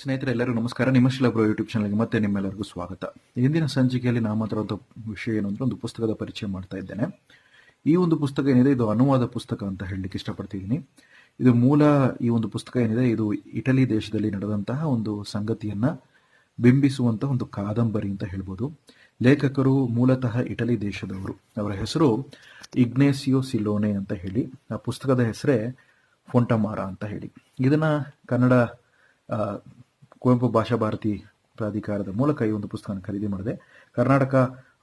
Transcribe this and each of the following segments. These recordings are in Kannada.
ಸ್ನೇಹಿತರೆ ಎಲ್ಲರೂ ನಮಸ್ಕಾರ. ನಿಮ್ಮ ಶಿಲಬ್ರೋ ಯೂಟ್ಯೂಬ್ ಚಾನಲ್ಗೆ ಮತ್ತೆ ನಿಮ್ಮೆಲ್ಲರಿಗೂ ಸ್ವಾಗತ. ಇಂದಿನ ಸಂಚಿಕೆಯಲ್ಲಿ ಮಾತ್ರ ಒಂದು ವಿಷಯ ಏನು ಅಂತ ಒಂದು ಪುಸ್ತಕದ ಪರಿಚಯ ಮಾಡ್ತಾ ಇದ್ದೇನೆ. ಈ ಒಂದು ಪುಸ್ತಕ ಏನಿದೆ, ಇದು ಅನುವಾದ ಪುಸ್ತಕ ಅಂತ ಹೇಳಲಿಕ್ಕೆ ಇಷ್ಟಪಡ್ತಿದ್ದೀನಿ. ಇದು ಮೂಲ ಈ ಒಂದು ಪುಸ್ತಕ ಏನಿದೆ, ಇದು ಇಟಲಿ ದೇಶದಲ್ಲಿ ನಡೆದಂತಹ ಒಂದು ಸಂಗತಿಯನ್ನ ಬಿಂಬಿಸುವಂತಹ ಒಂದು ಕಾದಂಬರಿ ಅಂತ ಹೇಳ್ಬೋದು. ಲೇಖಕರು ಮೂಲತಃ ಇಟಲಿ ದೇಶದವರು. ಅವರ ಹೆಸರು ಇಗ್ನೇಸಿಯೋ ಸಿಲೋನೆ ಅಂತ ಹೇಳಿ. ಆ ಪುಸ್ತಕದ ಹೆಸರೇ ಫೊಂಟಮಾರ ಅಂತ ಹೇಳಿ. ಇದನ್ನ ಕನ್ನಡ ಕುವೆಂಪು ಭಾಷಾ ಭಾರತಿ ಪ್ರಾಧಿಕಾರದ ಮೂಲಕ ಈ ಒಂದು ಪುಸ್ತಕನ ಖರೀದಿ ಮಾಡಿದೆ. ಕರ್ನಾಟಕ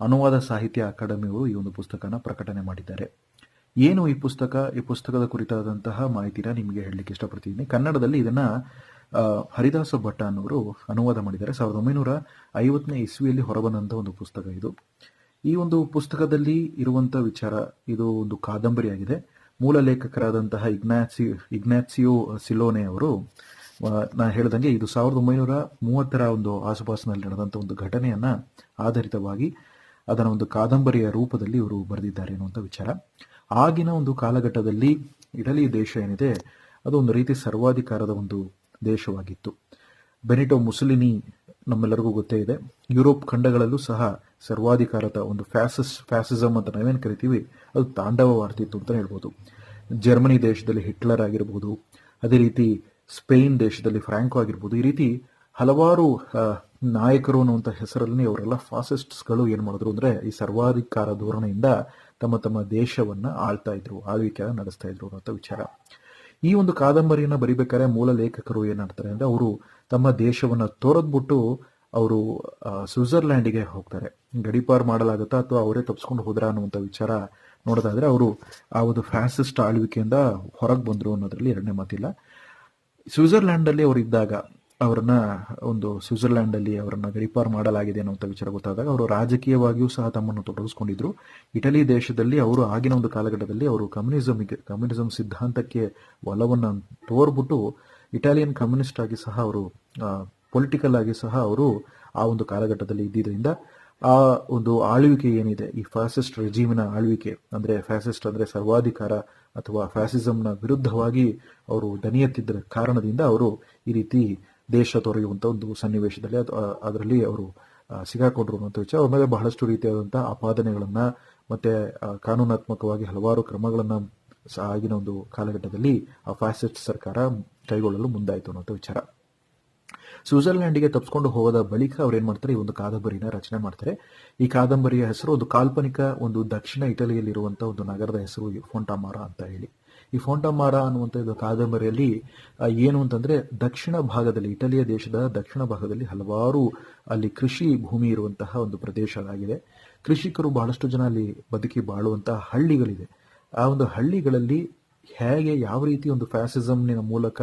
ಅನುವಾದ ಸಾಹಿತ್ಯ ಅಕಾಡೆಮಿಯವರು ಈ ಒಂದು ಪುಸ್ತಕನ ಪ್ರಕಟಣೆ ಮಾಡಿದ್ದಾರೆ. ಏನು ಈ ಪುಸ್ತಕ? ಈ ಪುಸ್ತಕದ ಕುರಿತಾದಂತಹ ಮಾಹಿತಿನ ನಿಮಗೆ ಹೇಳಲಿಕ್ಕೆ ಇಷ್ಟಪಡ್ತಿದ್ದೀನಿ ಕನ್ನಡದಲ್ಲಿ ಇದನ್ನ ಹರಿದಾಸ ಭಟ್ಟ ಅನ್ನೋರು ಅನುವಾದ ಮಾಡಿದ್ದಾರೆ. ಸಾವಿರದ ಒಂಬೈನೂರ ಐವತ್ತನೇ ಇಸ್ವಿಯಲ್ಲಿ ಹೊರಬಂದಂತ ಒಂದು ಪುಸ್ತಕ ಇದು. ಈ ಒಂದು ಪುಸ್ತಕದಲ್ಲಿ ಇರುವಂತ ವಿಚಾರ, ಇದು ಒಂದು ಕಾದಂಬರಿಯಾಗಿದೆ. ಮೂಲ ಲೇಖಕರಾದಂತಹ ಇಗ್ನಾಸಿ ಇಗ್ನಾಸಿಯೋ ಸಿಲೋನೆ ಅವರು ಆ, ಹೇಳಿದಂಗೆ ಇದು ಸಾವಿರದ ಒಂಬೈನೂರ ಮೂವತ್ತರ ಒಂದು ಆಸುಪಾಸಿನಲ್ಲಿ ನಡೆದಂತ ಒಂದು ಘಟನೆಯನ್ನ ಆಧಾರಿತವಾಗಿ ಅದನ್ನ ಒಂದು ಕಾದಂಬರಿಯ ರೂಪದಲ್ಲಿ ಇವರು ಬರೆದಿದ್ದಾರೆ ಅನ್ನುವಂಥ ವಿಚಾರ. ಆಗಿನ ಒಂದು ಕಾಲಘಟ್ಟದಲ್ಲಿ ಇಟಲಿ ದೇಶ ಏನಿದೆ ಅದು ಒಂದು ರೀತಿ ಸರ್ವಾಧಿಕಾರದ ಒಂದು ದೇಶವಾಗಿತ್ತು. ಬೆನಿಟೋ ಮುಸುಲಿನಿ ನಮ್ಮೆಲ್ಲರಿಗೂ ಗೊತ್ತೇ ಇದೆ. ಯುರೋಪ್ ಖಂಡಗಳಲ್ಲೂ ಸಹ ಸರ್ವಾಧಿಕಾರದ ಒಂದು ಫ್ಯಾಸಿಸ್ ಫ್ಯಾಸಿಸಮ್ ಅಂತ ನಾವೇನು ಕರಿತೀವಿ ಅದು ತಾಂಡವವಾರ್ತಿತ್ತು ಅಂತ ಹೇಳ್ಬೋದು. ಜರ್ಮನಿ ದೇಶದಲ್ಲಿ ಹಿಟ್ಲರ್ ಆಗಿರ್ಬೋದು ಅದೇ ರೀತಿ ಸ್ಪೇನ್ ದೇಶದಲ್ಲಿ ಫ್ರಾಂಕೋ ಆಗಿರ್ಬೋದು, ಈ ರೀತಿ ಹಲವಾರು ನಾಯಕರು ಅನ್ನುವಂಥ ಹೆಸರಲ್ಲಿ ಅವರೆಲ್ಲ ಫಾಸಿಸ್ಟ್ಸ್ಗಳು ಏನು ಮಾಡಿದ್ರು ಅಂದರೆ ಈ ಸರ್ವಾಧಿಕಾರ ಧೋರಣೆಯಿಂದ ತಮ್ಮ ತಮ್ಮ ದೇಶವನ್ನು ಆಳ್ತಾ ಇದ್ರು, ಆಳ್ವಿಕೆ ನಡೆಸ್ತಾ ಇದ್ರು ಅನ್ನುವಂಥ ವಿಚಾರ. ಈ ಒಂದು ಕಾದಂಬರಿಯನ್ನು ಬರಿಬೇಕಾದ್ರೆ ಮೂಲ ಲೇಖಕರು ಏನಾಡ್ತಾರೆ ಅಂದ್ರೆ ಅವರು ತಮ್ಮ ದೇಶವನ್ನು ತೋರದ್ಬಿಟ್ಟು ಅವರು ಸ್ವಿಟ್ಜರ್ಲ್ಯಾಂಡಿಗೆ ಹೋಗ್ತಾರೆ. ಗಡಿಪಾರ್ ಮಾಡಲಾಗುತ್ತಾ ಅಥವಾ ಅವರೇ ತಪ್ಪಿಸ್ಕೊಂಡು ಹೋದ್ರ ಅನ್ನುವಂಥ ವಿಚಾರ ನೋಡೋದಾದ್ರೆ ಅವರು ಆ ಒಂದು ಫ್ಯಾಸಿಸ್ಟ್ ಆಳ್ವಿಕೆಯಿಂದ ಹೊರಗೆ ಬಂದರು ಅನ್ನೋದ್ರಲ್ಲಿ ಎರಡನೇ ಮಾತಿಲ್ಲ. ಸ್ವಿಟ್ಜರ್ಲ್ಯಾಂಡ್ ಅಲ್ಲಿ ಅವರು ಇದ್ದಾಗ ಅವರನ್ನ ಒಂದು ಸ್ವಿಟ್ಜರ್ಲ್ಯಾಂಡ್ ಅಲ್ಲಿ ಅವರನ್ನ ಗಡಿಪಾರು ಮಾಡಲಾಗಿದೆ ಅನ್ನುವಂಥ ವಿಚಾರ ಗೊತ್ತಾದಾಗ ಅವರು ರಾಜಕೀಯವಾಗಿಯೂ ಸಹ ತಮ್ಮನ್ನು ತೊಡಗಿಸ್ಕೊಂಡಿದ್ರು. ಇಟಲಿ ದೇಶದಲ್ಲಿ ಅವರು ಆಗಿನ ಒಂದು ಕಾಲಘಟ್ಟದಲ್ಲಿ ಅವರು ಕಮ್ಯುನಿಸಮ್ಗೆ ಕಮ್ಯುನಿಸಂ ಸಿದ್ಧಾಂತಕ್ಕೆ ಒಲವನ್ನು ತೋರ್ಬಿಟ್ಟು ಇಟಾಲಿಯನ್ ಕಮ್ಯುನಿಸ್ಟ್ ಆಗಿ ಸಹ ಅವರು ಪೊಲಿಟಿಕಲ್ ಆಗಿ ಸಹ ಅವರು ಆ ಒಂದು ಕಾಲಘಟ್ಟದಲ್ಲಿ ಇದ್ದಿದ್ದರಿಂದ ಆ ಒಂದು ಆಳ್ವಿಕೆ ಏನಿದೆ, ಈ ಫ್ಯಾಸಿಸ್ಟ್ ರೆಜೀಮಿನ ಆಳ್ವಿಕೆ, ಅಂದ್ರೆ ಫ್ಯಾಸಿಸ್ಟ್ ಅಂದ್ರೆ ಸರ್ವಾಧಿಕಾರ ಅಥವಾ ಫ್ಯಾಸಿಸಂನ ವಿರುದ್ಧವಾಗಿ ಅವರು ದನಿಯತ್ತಿದ್ದ ಕಾರಣದಿಂದ ಅವರು ಈ ರೀತಿ ದೇಶ ತೊರೆಯುವಂತ ಒಂದು ಸನ್ನಿವೇಶದಲ್ಲಿ ಅದು ಅದರಲ್ಲಿ ಅವರು ಸಿಗಾಕೊಂಡ್ರು ಅಂತ ವಿಚಾರ. ಅವ್ರ ಮೇಲೆ ಬಹಳಷ್ಟು ರೀತಿಯಾದಂತಹ ಆಪಾದನೆಗಳನ್ನ ಮತ್ತೆ ಕಾನೂನಾತ್ಮಕವಾಗಿ ಹಲವಾರು ಕ್ರಮಗಳನ್ನ ಆಗಿನ ಒಂದು ಕಾಲಘಟ್ಟದಲ್ಲಿ ಆ ಫ್ಯಾಸಿಸ್ಟ್ ಸರ್ಕಾರ ಕೈಗೊಳ್ಳಲು ಮುಂದಾಯಿತು ಅನ್ನೋ ವಿಚಾರ. ಸ್ವಿಟ್ಜರ್ಲ್ಯಾಂಡಿಗೆ ತಪ್ಪಿಸ್ಕೊಂಡು ಹೋದ ಬಳಿಕ ಅವ್ರು ಏನು ಮಾಡ್ತಾರೆ? ಈ ಒಂದು ಕಾದಂಬರಿನ ರಚನೆ ಮಾಡ್ತಾರೆ. ಈ ಕಾದಂಬರಿಯ ಹೆಸರು ಒಂದು ಕಾಲ್ಪನಿಕ ಒಂದು ದಕ್ಷಿಣ ಇಟಲಿಯಲ್ಲಿರುವಂತಹ ಒಂದು ನಗರದ ಹೆಸರು ಫೋಂಟಾಮಾರ ಅಂತ ಹೇಳಿ. ಈ ಫೋಂಟಾಮಾರ ಅನ್ನುವಂತ ಇದು ಕಾದಂಬರಿಯಲ್ಲಿ ಏನು ಅಂತಂದ್ರೆ ದಕ್ಷಿಣ ಭಾಗದಲ್ಲಿ, ಇಟಲಿಯ ದೇಶದ ದಕ್ಷಿಣ ಭಾಗದಲ್ಲಿ ಹಲವಾರು ಅಲ್ಲಿ ಕೃಷಿ ಭೂಮಿ ಇರುವಂತಹ ಒಂದು ಪ್ರದೇಶ ಆಗಿದೆ ಕೃಷಿಕರು ಬಹಳಷ್ಟು ಜನ ಅಲ್ಲಿ ಬದುಕಿ ಬಾಳುವಂತಹ ಹಳ್ಳಿಗಳಿದೆ ಆ ಒಂದು ಹಳ್ಳಿಗಳಲ್ಲಿ ಹೇಗೆ ಯಾವ ರೀತಿ ಒಂದು ಫ್ಯಾಸಿಸಮ್ನ ಮೂಲಕ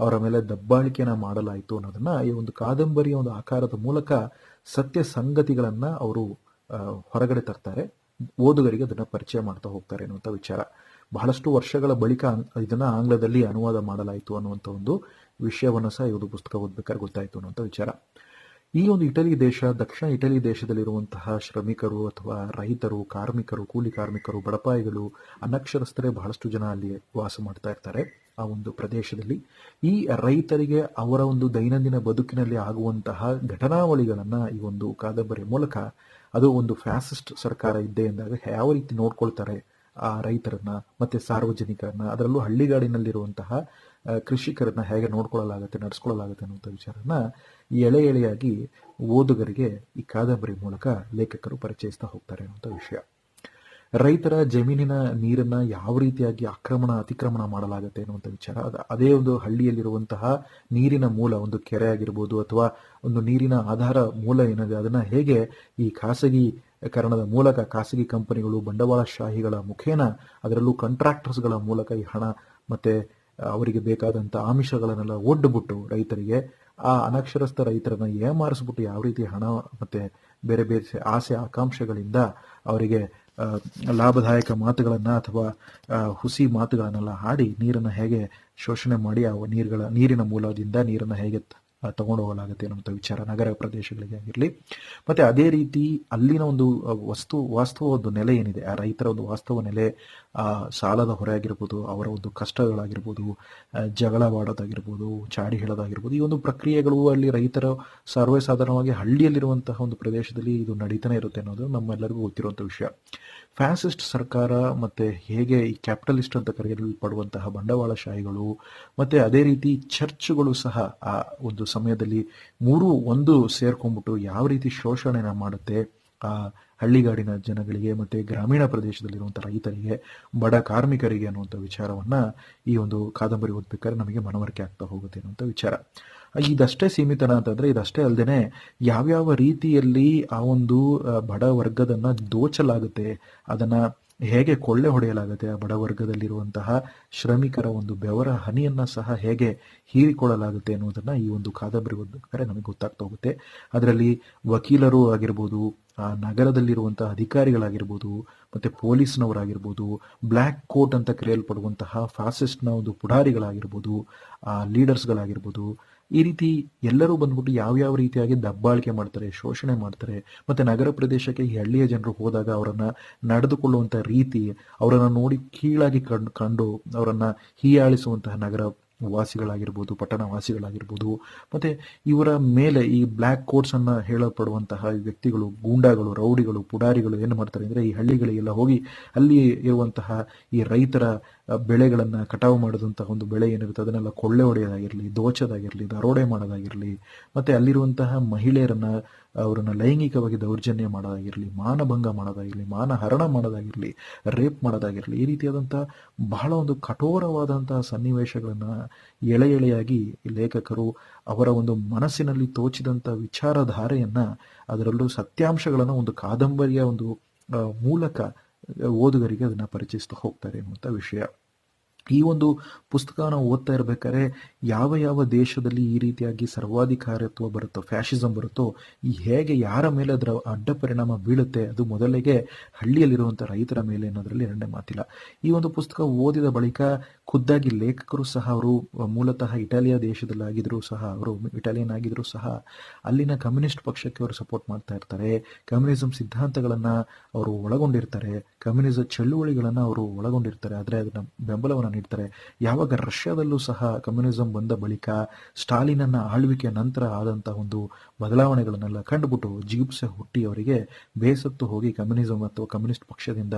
ಅವರ ಮೇಲೆ ದಬ್ಬಾಳಿಕೆನ ಮಾಡಲಾಯಿತು ಅನ್ನೋದನ್ನ ಈ ಒಂದು ಕಾದಂಬರಿಯ ಒಂದು ಆಕಾರದ ಮೂಲಕ ಸತ್ಯ ಸಂಗತಿಗಳನ್ನ ಅವರು ಹೊರಗಡೆ ತರ್ತಾರೆ. ಓದುಗರಿಗೆ ಅದನ್ನ ಪರಿಚಯ ಮಾಡ್ತಾ ಹೋಗ್ತಾರೆ ಅನ್ನುವಂಥ ವಿಚಾರ. ಬಹಳಷ್ಟು ವರ್ಷಗಳ ಬಳಿಕ ಇದನ್ನು ಆಂಗ್ಲದಲ್ಲಿ ಅನುವಾದ ಮಾಡಲಾಯಿತು ಅನ್ನುವಂಥ ಒಂದು ವಿಷಯವನ್ನು ಸಹ ಒಂದು ಪುಸ್ತಕ ಓದಬೇಕಾದ್ರೆ ಗೊತ್ತಾಯಿತು ಅನ್ನುವಂಥ ವಿಚಾರ. ಈ ಒಂದು ಇಟಲಿ ದೇಶ, ದಕ್ಷಿಣ ಇಟಲಿ ದೇಶದಲ್ಲಿರುವಂತಹ ಶ್ರಮಿಕರು ಅಥವಾ ರೈತರು, ಕಾರ್ಮಿಕರು, ಕೂಲಿ ಕಾರ್ಮಿಕರು, ಬಡಪಾಯಿಗಳು, ಅನಕ್ಷರಸ್ಥರೇ ಬಹಳಷ್ಟು ಜನ ಅಲ್ಲಿ ವಾಸ ಮಾಡ್ತಾ ಇರ್ತಾರೆ ಆ ಒಂದು ಪ್ರದೇಶದಲ್ಲಿ. ಈ ರೈತರಿಗೆ ಅವರ ಒಂದು ದೈನಂದಿನ ಬದುಕಿನಲ್ಲಿ ಆಗುವಂತಹ ಘಟನಾವಳಿಗಳನ್ನು ಈ ಒಂದು ಕಾದಂಬರಿ ಮೂಲಕ ಅದು ಒಂದು ಫ್ಯಾಸಿಸ್ಟ್ ಸರ್ಕಾರ ಇದ್ದೆ ಎಂದಾಗ ಯಾವ ರೀತಿ ನೋಡ್ಕೊಳ್ತಾರೆ ರೈತರನ್ನ ಮತ್ತೆ ಸಾರ್ವಜನಿಕರನ್ನ ಅದರಲ್ಲೂ ಹಳ್ಳಿಗಾಡಿನಲ್ಲಿರುವಂತಹ ಆ, ಕೃಷಿಕರನ್ನ ಹೇಗೆ ನೋಡ್ಕೊಳ್ಳಲಾಗುತ್ತೆ ನಡೆಸ್ಕೊಳ್ಳಲಾಗುತ್ತೆ ಅನ್ನುವಂಥ ವಿಚಾರನ ಎಳೆ ಎಳೆಯಾಗಿ ಓದುಗರಿಗೆ ಈ ಕಾದಂಬರಿ ಮೂಲಕ ಲೇಖಕರು ಪರಿಚಯಿಸ್ತಾ ಹೋಗ್ತಾರೆ ಅನ್ನುವಂಥ ವಿಷಯ. ರೈತರ ಜಮೀನಿನ ನೀರನ್ನ ಯಾವ ರೀತಿಯಾಗಿ ಆಕ್ರಮಣ ಅತಿಕ್ರಮಣ ಮಾಡಲಾಗುತ್ತೆ ಅನ್ನುವಂಥ ವಿಚಾರ ಅದೇ ಒಂದು ಹಳ್ಳಿಯಲ್ಲಿರುವಂತಹ ನೀರಿನ ಮೂಲ ಒಂದು ಕೆರೆ ಆಗಿರ್ಬೋದು ಅಥವಾ ಒಂದು ನೀರಿನ ಆಧಾರ ಮೂಲ ಏನಿದೆ ಅದನ್ನ ಹೇಗೆ ಈ ಖಾಸಗೀಕರಣದ ಮೂಲಕ ಖಾಸಗಿ ಕಂಪನಿಗಳು, ಬಂಡವಾಳಶಾಹಿಗಳ ಮುಖೇನ ಅದರಲ್ಲೂ ಕಾಂಟ್ರಾಕ್ಟರ್ಸ್ಗಳ ಮೂಲಕ ಈ ಹಣ ಮತ್ತೆ ಅವರಿಗೆ ಬೇಕಾದಂತ ಆಮಿಷಗಳನ್ನೆಲ್ಲ ಒಡ್ಡುಬಿಟ್ಟು ರೈತರಿಗೆ, ಆ ಅನಕ್ಷರಸ್ಥ ರೈತರನ್ನ ಏಮಾರಿಸ್ಬಿಟ್ಟು ಯಾವ ರೀತಿ ಹಣ ಮತ್ತೆ ಬೇರೆ ಬೇರೆ ಆಸೆ ಆಕಾಂಕ್ಷೆಗಳಿಂದ ಅವರಿಗೆ ಲಾಭದಾಯಕ ಮಾತುಗಳನ್ನ ಅಥವಾ ಹುಸಿ ಮಾತುಗಳನ್ನೆಲ್ಲ ಹಾಡಿ ನೀರನ್ನು ಹೇಗೆ ಶೋಷಣೆ ಮಾಡಿ ಆ ನೀರುಗಳ, ನೀರಿನ ಮೂಲದಿಂದ ನೀರನ್ನ ಹೇಗೆ ತಗೊಂಡು ಹೋಗಲಾಗುತ್ತೆ ಅನ್ನುವಂಥ ವಿಚಾರ ನಗರ ಪ್ರದೇಶಗಳಿಗೆ ಆಗಿರಲಿ. ಮತ್ತು ಅದೇ ರೀತಿ ಅಲ್ಲಿನ ಒಂದು ವಸ್ತು, ವಾಸ್ತವ ಒಂದು ನೆಲೆ ಏನಿದೆ, ಆ ರೈತರ ಒಂದು ವಾಸ್ತವ ನೆಲೆ, ಆ, ಸಾಲದ ಹೊರೆ ಆಗಿರ್ಬೋದು ಅವರ ಒಂದು ಕಷ್ಟಗಳಾಗಿರ್ಬೋದು ಜಗಳವಾಡೋದಾಗಿರ್ಬೋದು ಚಾಡಿ ಹೇಳೋದಾಗಿರ್ಬೋದು, ಈ ಒಂದು ಪ್ರಕ್ರಿಯೆಗಳು ಅಲ್ಲಿ ರೈತರ ಸರ್ವೇಸಾಧಾರಣವಾಗಿ ಹಳ್ಳಿಯಲ್ಲಿರುವಂತಹ ಒಂದು ಪ್ರದೇಶದಲ್ಲಿ ಇದು ನಡೀತಾನೆ ಇರುತ್ತೆ ಅನ್ನೋದು ನಮ್ಮೆಲ್ಲರಿಗೂ ಗೊತ್ತಿರುವಂಥ ವಿಷಯ. ಫ್ಯಾಸಿಸ್ಟ್ ಸರ್ಕಾರ ಮತ್ತೆ ಹೇಗೆ ಈ ಕ್ಯಾಪಿಟಲಿಸ್ಟ್ ಅಂತ ಕರೆಯಲ್ಪಡುವಂತಹ ಬಂಡವಾಳಶಾಹಿಗಳು, ಮತ್ತೆ ಅದೇ ರೀತಿ ಚರ್ಚ್ಗಳು ಸಹ ಆ ಒಂದು ಸಮಯದಲ್ಲಿ ಮೂರು ಒಂದು ಸೇರ್ಕೊಂಡ್ಬಿಟ್ಟು ಯಾವ ರೀತಿ ಶೋಷಣೆನ ಮಾಡುತ್ತೆ, ಆ ಹಳ್ಳಿಗಾಡಿನ ಜನಗಳಿಗೆ ಮತ್ತೆ ಗ್ರಾಮೀಣ ಪ್ರದೇಶದಲ್ಲಿರುವಂಥ ರೈತರಿಗೆ, ಬಡ ಕಾರ್ಮಿಕರಿಗೆ ಅನ್ನುವಂಥ ವಿಚಾರವನ್ನ ಈ ಒಂದು ಕಾದಂಬರಿ ಓದ್ಬೇಕಾದ್ರೆ ನಮಗೆ ಮನವರಿಕೆ ಆಗ್ತಾ ಹೋಗುತ್ತೆ ಅನ್ನುವಂಥ ವಿಚಾರ. ಇದಷ್ಟೇ ಸೀಮಿತನ ಅಂತಂದರೆ ಇದಷ್ಟೇ ಅಲ್ಲದೆ ಯಾವ್ಯಾವ ರೀತಿಯಲ್ಲಿ ಆ ಒಂದು ಬಡ ವರ್ಗದನ್ನ ದೋಚಲಾಗುತ್ತೆ, ಅದನ್ನ ಹೇಗೆ ಕೊಳ್ಳೆ ಹೊಡೆಯಲಾಗುತ್ತೆ? ಆ ಬಡ ವರ್ಗದಲ್ಲಿರುವಂತಹ ಶ್ರಮಿಕರ ಒಂದು ಬೆವರ ಹನಿಯನ್ನ ಸಹ ಹೇಗೆ ಹೀರಿಕೊಳ್ಳಲಾಗುತ್ತೆ ಅನ್ನೋದನ್ನ ಈ ಒಂದು ಕಾದಂಬರಿ ಓದ್ಬೇಕಾದ್ರೆ ನಮಗೆ ಗೊತ್ತಾಗ್ತಾ ಹೋಗುತ್ತೆ. ಅದರಲ್ಲಿ ವಕೀಲರು ಆಗಿರ್ಬೋದು, ಆ ನಗರದಲ್ಲಿರುವಂತಹ ಅಧಿಕಾರಿಗಳಾಗಿರ್ಬೋದು, ಮತ್ತೆ ಪೊಲೀಸ್ನವರಾಗಿರ್ಬೋದು ಬ್ಲ್ಯಾಕ್ ಕೋಟ್ ಅಂತ ಕರೆಯಲ್ಪಡುವಂತಹ ಫಾಸಿಸ್ಟ್ನ ಒಂದು ಪುಡಾರಿಗಳಾಗಿರ್ಬೋದು ಆ ಲೀಡರ್ಸ್ಗಳಾಗಿರ್ಬೋದು ಈ ರೀತಿ ಎಲ್ಲರೂ ಬಂದ್ಬಿಟ್ಟು ಯಾವ್ಯಾವ ರೀತಿಯಾಗಿ ದಬ್ಬಾಳಿಕೆ ಮಾಡ್ತಾರೆ, ಶೋಷಣೆ ಮಾಡ್ತಾರೆ, ಮತ್ತೆ ನಗರ ಪ್ರದೇಶಕ್ಕೆ ಈ ಹಳ್ಳಿಯ ಜನರು ಹೋದಾಗ ಅವರನ್ನು ನಡೆದುಕೊಳ್ಳುವಂಥ ರೀತಿ, ಅವರನ್ನು ನೋಡಿ ಕೀಳಾಗಿ ಕಂಡು ಕಂಡು ಅವರನ್ನು ಹೀಯಾಳಿಸುವಂತಹ ನಗರ ವಾಸಿಗಳಾಗಿರ್ಬೋದು, ಪಟ್ಟಣ ವಾಸಿಗಳಾಗಿರ್ಬೋದು, ಮತ್ತೆ ಇವರ ಮೇಲೆ ಈ ಬ್ಲ್ಯಾಕ್ ಕೋಟ್ಸ್ ಅನ್ನ ಹೇಳಲ್ಪಡುವಂತಹ ವ್ಯಕ್ತಿಗಳು, ಗೂಂಡಾಗಳು, ರೌಡಿಗಳು, ಪುಡಾರಿಗಳು ಏನು ಮಾಡ್ತಾರೆ ಅಂದ್ರೆ ಈ ಹಳ್ಳಿಗಳಿಗೆಲ್ಲ ಹೋಗಿ ಅಲ್ಲಿ ಇರುವಂತಹ ಈ ರೈತರ ಬೆಳೆಗಳನ್ನ ಕಟಾವು ಮಾಡಿದಂತಹ ಒಂದು ಬೆಳೆ ಏನಿರುತ್ತೆ, ಅದನ್ನೆಲ್ಲ ಕೊಳ್ಳೆ ಹೊಡೆಯೋದಾಗಿರಲಿ, ದೋಚೋದಾಗಿರಲಿ, ದರೋಡೆ ಮಾಡೋದಾಗಿರಲಿ, ಮತ್ತೆ ಅಲ್ಲಿರುವಂತಹ ಮಹಿಳೆಯರನ್ನ, ಅವರನ್ನ ಲೈಂಗಿಕವಾಗಿ ದೌರ್ಜನ್ಯ ಮಾಡೋದಾಗಿರಲಿ, ಮಾನಭಂಗ ಮಾಡೋದಾಗಿರ್ಲಿ, ಮಾನಹರಣ ಮಾಡೋದಾಗಿರಲಿ, ರೇಪ್ ಮಾಡೋದಾಗಿರಲಿ, ಈ ರೀತಿಯಾದಂಥ ಬಹಳ ಒಂದು ಕಠೋರವಾದಂತಹ ಸನ್ನಿವೇಶಗಳನ್ನು ಎಳೆ ಎಳೆಯಾಗಿ ಲೇಖಕರು ಅವರ ಒಂದು ಮನಸ್ಸಿನಲ್ಲಿ ತೋಚಿದಂಥ ವಿಚಾರಧಾರೆಯನ್ನು ಅದರಲ್ಲೂ ಸತ್ಯಾಂಶಗಳನ್ನು ಒಂದು ಕಾದಂಬರಿಯ ಒಂದು ಮೂಲಕ ಓದುಗರಿಗೆ ಅದನ್ನು ಪರಿಚಯಿಸ್ತಾ ಹೋಗ್ತಾರೆ ಅನ್ನುವಂಥ ವಿಷಯ. ಈ ಒಂದು ಪುಸ್ತಕನ ಓದ್ತಾ ಇರಬೇಕಾದ್ರೆ ಯಾವ ಯಾವ ದೇಶದಲ್ಲಿ ಈ ರೀತಿಯಾಗಿ ಸರ್ವಾಧಿಕಾರತ್ವ ಬರುತ್ತೋ ಫ್ಯಾಷಿಸಂ ಬರುತ್ತೋ, ಈ ಹೇಗೆ ಯಾರ ಮೇಲೆ ಅದರ ಅಡ್ಡ ಪರಿಣಾಮ ಬೀಳುತ್ತೆ, ಅದು ಮೊದಲಿಗೆ ಹಳ್ಳಿಯಲ್ಲಿರುವಂಥ ರೈತರ ಮೇಲೆ ಅನ್ನೋದರಲ್ಲಿ ಎರಡನೇ ಮಾತಿಲ್ಲ. ಈ ಒಂದು ಪುಸ್ತಕ ಓದಿದ ಬಳಿಕ ಖುದ್ದಾಗಿ ಲೇಖಕರು ಸಹ ಅವರು ಮೂಲತಃ ಇಟಾಲಿಯ ದೇಶದಲ್ಲಾಗಿದ್ರು ಸಹ ಅವರು, ಇಟಾಲಿಯನ್ ಆಗಿದ್ರು ಸಹ ಅಲ್ಲಿನ ಕಮ್ಯುನಿಸ್ಟ್ ಪಕ್ಷಕ್ಕೆ ಅವರು ಸಪೋರ್ಟ್ ಮಾಡ್ತಾ ಇರ್ತಾರೆ. ಕಮ್ಯುನಿಸಂ ಸಿದ್ಧಾಂತಗಳನ್ನು ಅವರು ಒಳಗೊಂಡಿರ್ತಾರೆ. ಕಮ್ಯುನಿಸಮ್ ಚಳುವಳಿಗಳನ್ನು ಅವರು ಒಳಗೊಂಡಿರ್ತಾರೆ. ಆದರೆ ಅದನ್ನ ಬೆಂಬಲವನ್ನು ನೀಡ್ತಾರೆ. ಯಾವಾಗ ರಷ್ಯಾದಲ್ಲೂ ಸಹ ಕಮ್ಯುನಿಸಂ ಬಂದ ಬಳಿಕ ಸ್ಟಾಲಿನನ್ನ ಆಳ್ವಿಕೆಯ ನಂತರ ಆದಂತಹ ಒಂದು ಬದಲಾವಣೆಗಳನ್ನೆಲ್ಲ ಕಂಡುಬಿಟ್ಟು ಜಿಗುಪ್ಸೆ ಹುಟ್ಟಿ ಅವರಿಗೆ ಬೇಸತ್ತು ಹೋಗಿ ಕಮ್ಯುನಿಸಂ ಅಥವಾ ಕಮ್ಯುನಿಸ್ಟ್ ಪಕ್ಷದಿಂದ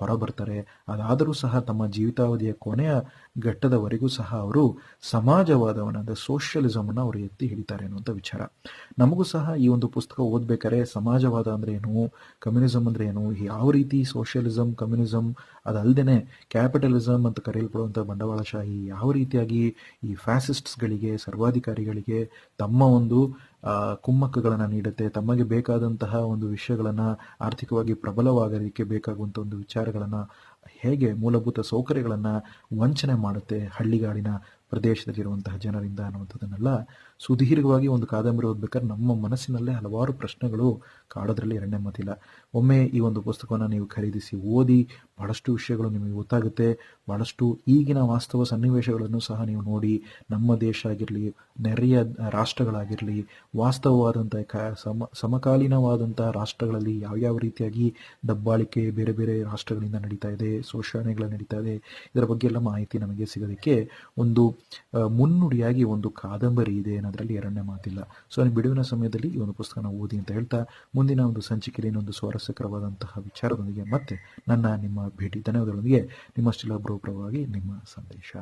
ಹೊರಬರ್ತಾರೆ. ಅದಾದರೂ ಸಹ ತಮ್ಮ ಜೀವಿತಾವಧಿಯ ಕೊನೆಯ ಘಟ್ಟದವರೆಗೂ ಸಹ ಅವರು ಸಮಾಜವಾದವನ್ನು ಅಂದರೆ ಸೋಷಿಯಲಿಸಮ್ ಅನ್ನ ಅವರು ಎತ್ತಿ ಹಿಡಿತಾರೆ ಅನ್ನುವಂಥ ವಿಚಾರ. ನಮಗೂ ಸಹ ಈ ಒಂದು ಪುಸ್ತಕ ಓದ್ಬೇಕಾದ್ರೆ ಸಮಾಜವಾದ ಅಂದ್ರೆ ಏನು ಕಮ್ಯುನಿಸಮ್ ಅಂದ್ರೆ ಏನು, ಯಾವ ರೀತಿ ಸೋಷಿಯಲಿಸಮ್ ಕಮ್ಯುನಿಸಂ ಅದಲ್ದೇನೆ ಕ್ಯಾಪಿಟಲಿಸಂ ಅಂತ ಕರೆಯಲ್ಪಡುವಂಥ ಬಂಡವಾಳಶಾಹಿ ಯಾವ ರೀತಿಯಾಗಿ ಈ ಫ್ಯಾಸಿಸ್ಟ್ಸ್ಗಳಿಗೆ ಸರ್ವಾಧಿಕಾರಿಗಳಿಗೆ ತಮ್ಮ ಒಂದು ಕುಮ್ಮಕ್ಕಗಳನ್ನು ನೀಡುತ್ತೆ, ತಮಗೆ ಬೇಕಾದಂತಹ ಒಂದು ವಿಷಯಗಳನ್ನು ಆರ್ಥಿಕವಾಗಿ ಪ್ರಬಲವಾಗಲಿಕ್ಕೆ ಬೇಕಾಗುವಂಥ ಒಂದು ವಿಚಾರಗಳನ್ನು ಹೇಗೆ ಮೂಲಭೂತ ಸೌಕರ್ಯಗಳನ್ನು ವಂಚನೆ ಮಾಡುತ್ತೆ ಹಳ್ಳಿಗಾಡಿನ ಪ್ರದೇಶದಲ್ಲಿರುವಂತಹ ಜನರಿಂದ ಅನ್ನುವಂಥದ್ದನ್ನೆಲ್ಲ ಸುದೀರ್ಘವಾಗಿ ಒಂದು ಕಾದಂಬರಿ ಓದ್ಬೇಕಾದ್ರೆ ನಮ್ಮ ಮನಸ್ಸಿನಲ್ಲೇ ಹಲವಾರು ಪ್ರಶ್ನೆಗಳು ಕಾಡೋದ್ರಲ್ಲಿ ಎರಡನೇ ಮತಿಲ್ಲ. ಒಮ್ಮೆ ಈ ಒಂದು ಪುಸ್ತಕವನ್ನು ನೀವು ಖರೀದಿಸಿ ಓದಿ ಬಹಳಷ್ಟು ವಿಷಯಗಳು ನಿಮಗೆ ಗೊತ್ತಾಗುತ್ತೆ. ಬಹಳಷ್ಟು ಈಗಿನ ವಾಸ್ತವ ಸನ್ನಿವೇಶಗಳನ್ನು ಸಹ ನೀವು ನೋಡಿ. ನಮ್ಮ ದೇಶ ಆಗಿರಲಿ, ನೆರೆಯ ರಾಷ್ಟ್ರಗಳಾಗಿರಲಿ, ವಾಸ್ತವವಾದಂಥ ಸಮ ಸಮಕಾಲೀನವಾದಂಥ ರಾಷ್ಟ್ರಗಳಲ್ಲಿ ಯಾವ್ಯಾವ ರೀತಿಯಾಗಿ ದಬ್ಬಾಳಿಕೆ ಬೇರೆ ಬೇರೆ ರಾಷ್ಟ್ರಗಳಿಂದ ನಡೀತಾ ಇದೆ, ಶೋಷಣೆಗಳು ನಡೀತಾ ಇದೆ, ಇದರ ಬಗ್ಗೆ ಎಲ್ಲ ಮಾಹಿತಿ ನಮಗೆ ಸಿಗೋದಕ್ಕೆ ಒಂದು ಮುನ್ನುಡಿಯಾಗಿ ಒಂದು ಕಾದಂಬರಿ ಇದೆ ಅನ್ನೋದ್ರಲ್ಲಿ ಎರಡನೇ ಮಾತಿಲ್ಲ. ಸೊ, ನೀವು ಬಿಡುವಿನ ಸಮಯದಲ್ಲಿ ಈ ಒಂದು ಪುಸ್ತಕನ ಓದಿ ಅಂತ ಹೇಳ್ತಾ, ಮುಂದಿನ ಒಂದು ಸಂಚಿಕೆಯಲ್ಲಿ ಇನ್ನೊಂದು ಸ್ವಾರಸ್ಯಕರವಾದಂತಹ ವಿಚಾರದೊಂದಿಗೆ ಮತ್ತೆ ನನ್ನ ನಿಮ್ಮ ಭೇಟಿ ಧನ್ಯವಾದಗಳೊಂದಿಗೆ, ನಿಮ್ಮ ಪರವಾಗಿ ನಿಮ್ಮ ಸಂದೇಶ.